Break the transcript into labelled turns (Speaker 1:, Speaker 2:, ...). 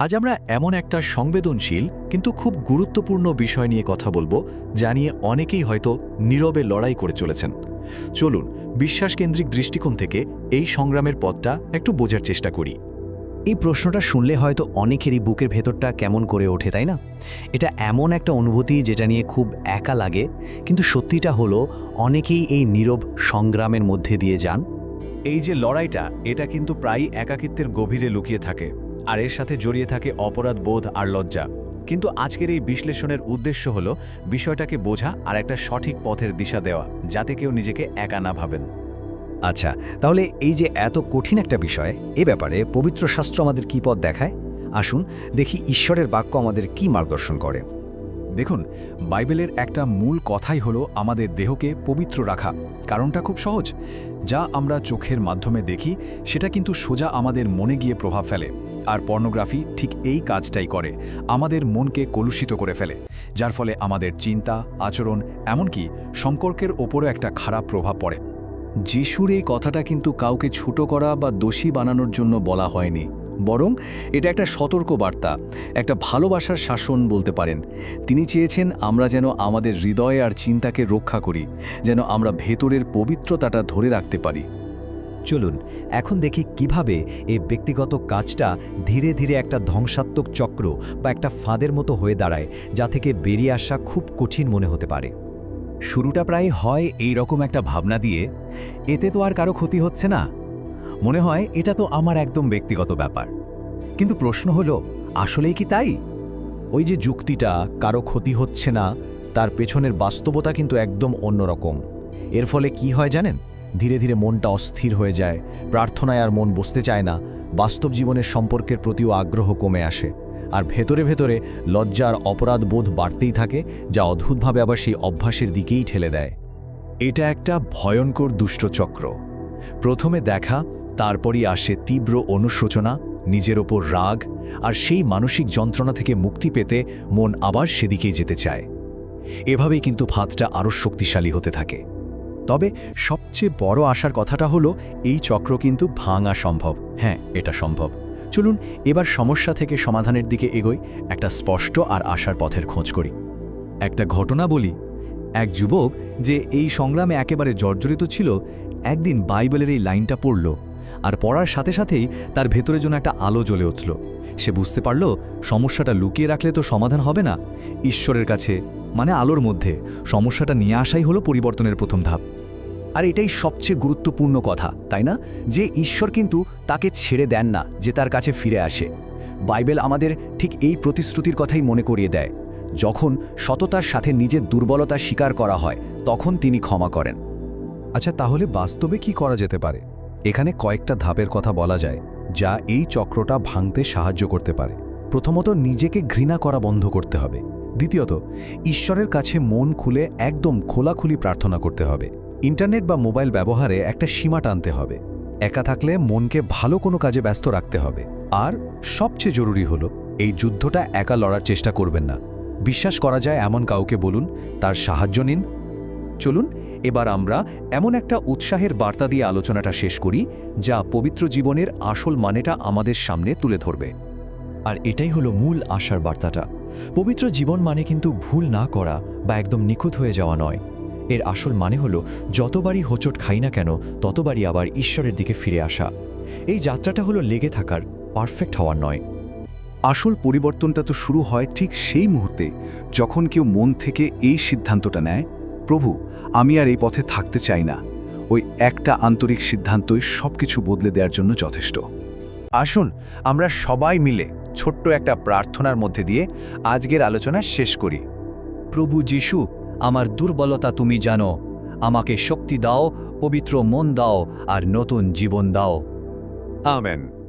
Speaker 1: আজ আমরা এমন একটা সংবেদনশীল কিন্তু খুব গুরুত্বপূর্ণ বিষয় নিয়ে কথা বলব, যা নিয়ে অনেকেই হয়তো নীরবে লড়াই করে চলেছেন। চলুন, বিশ্বাসকেন্দ্রিক দৃষ্টিকোণ থেকে এই সংগ্রামের পথটা একটু বোঝার চেষ্টা করি।
Speaker 2: এই প্রশ্নটা শুনলে হয়তো অনেকেরই বুকের ভেতরটা কেমন করে ওঠে, তাই না? এটা এমন একটা অনুভূতি যেটা নিয়ে খুব একা লাগে, কিন্তু সত্যিটা হলো অনেকেই এই নীরব সংগ্রামের মধ্যে দিয়ে যান।
Speaker 3: এই যে লড়াইটা, এটা কিন্তু প্রায়ই একাকিত্বের গভীরে লুকিয়ে থাকে। আর এর সাথে জড়িয়ে থাকে অপরাধ বোধ আর লজ্জা। কিন্তু আজকের এই বিশ্লেষণের উদ্দেশ্য হলো বিষয়টাকে বোঝা আর একটা সঠিক পথের দিশা দেওয়া যাতে কেউ নিজেকে একা না ভাবেন।
Speaker 2: আচ্ছা তাহলে এই যে এত কঠিন একটা বিষয় এ ব্যাপারে পবিত্র শাস্ত্র আমাদের কি পথ দেখায়? আসুন দেখি ঈশ্বরের বাক্য আমাদের কি মার্গদর্শন করে।
Speaker 3: দেখুন বাইবেলের একটা মূল কথাই হলো আমাদের দেহকে পবিত্র রাখা কারণটা খুব সহজ। যা আমরা চোখের মাধ্যমে দেখি সেটা কিন্তু সোজা আমাদের মনে গিয়ে প্রভাব ফেলে। আর পর্নোগ্রাফি ঠিক এই কাজটাই করে। আমাদের মনকে কলুষিত করে ফেলে, যার ফলে আমাদের চিন্তা, আচরণ, এমনকি সম্পর্কের ওপরও একটা খারাপ প্রভাব পড়ে। যিশুর এই কথাটা কিন্তু কাউকে ছোট করা বা দোষী বানানোর জন্য বলা হয়নি। বরং এটা একটা সতর্ক বার্তা, একটা ভালোবাসার শাসন বলতে পারেন। তিনি চেয়েছেন আমরা যেন আমাদের হৃদয় আর চিন্তাকে রক্ষা করি, যেন আমরা ভেতরের পবিত্রতাটা ধরে রাখতে পারি।
Speaker 2: চলুন, এখন দেখি কীভাবে এই ব্যক্তিগত কাজটা ধীরে ধীরে একটা ধ্বংসাত্মক চক্র বা একটা ফাঁদের মতো হয়ে দাঁড়ায়, যা থেকে বেরিয়ে আসা খুব কঠিন মনে হতে পারে।
Speaker 3: শুরুটা প্রায় হয় এই রকম একটা ভাবনা দিয়ে, এতে তো আর কারও ক্ষতি হচ্ছে না। মনে হয় এটা তো আমার একদম ব্যক্তিগত ব্যাপার। কিন্তু প্রশ্ন হলো, আসলেই কি তাই?
Speaker 2: ওই যে যুক্তিটা, কারও ক্ষতি হচ্ছে না, তার পেছনের বাস্তবতা কিন্তু একদম অন্যরকম। এর ফলে কি হয় জানেন? ধীরে ধীরে মনটা অস্থির হয়ে যায়। প্রার্থনায় আর মন বসতে চায় না। বাস্তব জীবনের সম্পর্কের প্রতিও আগ্রহ কমে আসে। আর ভেতরে ভেতরে লজ্জার অপরাধ বোধ বাড়তেই থাকে, যা অদ্ভুতভাবে আবার সেই অভ্যাসের দিকেই ঠেলে দেয়।
Speaker 3: এটা একটা ভয়ঙ্কর দুষ্টচক্র। প্রথমে দেখা, তারপরই আসে তীব্র অনুশোচনা, নিজের ওপর রাগ, আর সেই মানসিক যন্ত্রণা থেকে মুক্তি পেতে মন আবার সেদিকেই যেতে চায়। এভাবেই কিন্তু ফাঁদটা আরও শক্তিশালী হতে থাকে। তবে সবচেয়ে বড় আশার কথাটা হলো, এই চক্র কিন্তু ভাঙা সম্ভব। হ্যাঁ এটা সম্ভব। চলুন এবার সমস্যা থেকে সমাধানের দিকে এগোই, একটা স্পষ্ট আর আশার পথের খোঁজ করি। একটা ঘটনা বলি। এক যুবক যে এই সংগ্রামে একেবারে জর্জরিত ছিল, একদিন বাইবেলের এই লাইনটা পড়ল, আর পড়ার সাথে সাথেই তার ভেতরে যেন একটা আলো জ্বলে উঠল। সে বুঝতে পারল সমস্যাটা লুকিয়ে রাখলে তো সমাধান হবে না। ঈশ্বরের কাছে মানে আলোর মধ্যে, সমস্যাটা নিয়ে আসাই হলো পরিবর্তনের প্রথম ধাপ।
Speaker 2: আর এটাই সবচেয়ে গুরুত্বপূর্ণ কথা, তাই না? যে ঈশ্বর কিন্তু তাকে ছেড়ে দেন না, যে তার কাছে ফিরে আসে। বাইবেল আমাদের ঠিক এই প্রতিশ্রুতির কথাই মনে করিয়ে দেয়। যখন সততার সাথে নিজের দুর্বলতা স্বীকার করা হয়, তখন তিনি ক্ষমা করেন।
Speaker 3: আচ্ছা তাহলে বাস্তবে কি করা যেতে পারে? এখানে কয়েকটা ধাপের কথা বলা যায়। যা এই চক্রটা ভাঙতে সাহায্য করতে পারে। প্রথমত, নিজেকে ঘৃণা করা বন্ধ করতে হবে। দ্বিতীয়ত, ঈশ্বরের কাছে মন খুলে একদম খোলাখুলি প্রার্থনা করতে হবে। ইন্টারনেট বা মোবাইল ব্যবহারে একটা সীমা টানতে হবে। একা থাকলে মনকে ভালো কোনো কাজে ব্যস্ত রাখতে হবে। আর সবচেয়ে জরুরি হলো, এই যুদ্ধটা একা লড়ার চেষ্টা করবেন না। বিশ্বাস করা যায় এমন কাউকে বলুন, তার সাহায্য নিন। চলুন এবার আমরা এমন একটা উৎসাহের বার্তা দিয়ে আলোচনাটা শেষ করি, যা পবিত্র জীবনের আসল মানেটা আমাদের সামনে তুলে ধরবে।
Speaker 2: আর এটাই হলো মূল আশার বার্তাটা। পবিত্র জীবন মানে কিন্তু ভুল না করা বা একদম নিখুঁত হয়ে যাওয়া নয়। এর আসল মানে হলো যতবারই হোঁচট খাই না কেন, ততবারই আবার ঈশ্বরের দিকে ফিরে আসা। এই যাত্রাটা হলো লেগে থাকার, পারফেক্ট হওয়ার নয়।
Speaker 4: আসল পরিবর্তনটা তো শুরু হয় ঠিক সেই মুহূর্তে, যখন কেউ মন থেকে এই সিদ্ধান্তটা নেয় প্রভু, আমি আর এই পথে থাকতে চাই না। ওই একটা আন্তরিক সিদ্ধান্তই সবকিছু বদলে দেওয়ার জন্য যথেষ্ট।
Speaker 3: আসুন, আমরা সবাই মিলে ছোট্ট একটা প্রার্থনার মধ্যে দিয়ে আজকের আলোচনা শেষ করি।
Speaker 5: প্রভু যিশু, আমার দুর্বলতা তুমি জানো। আমাকে শক্তি দাও, পবিত্র মন দাও, আর নতুন জীবন দাও।
Speaker 3: আমেন।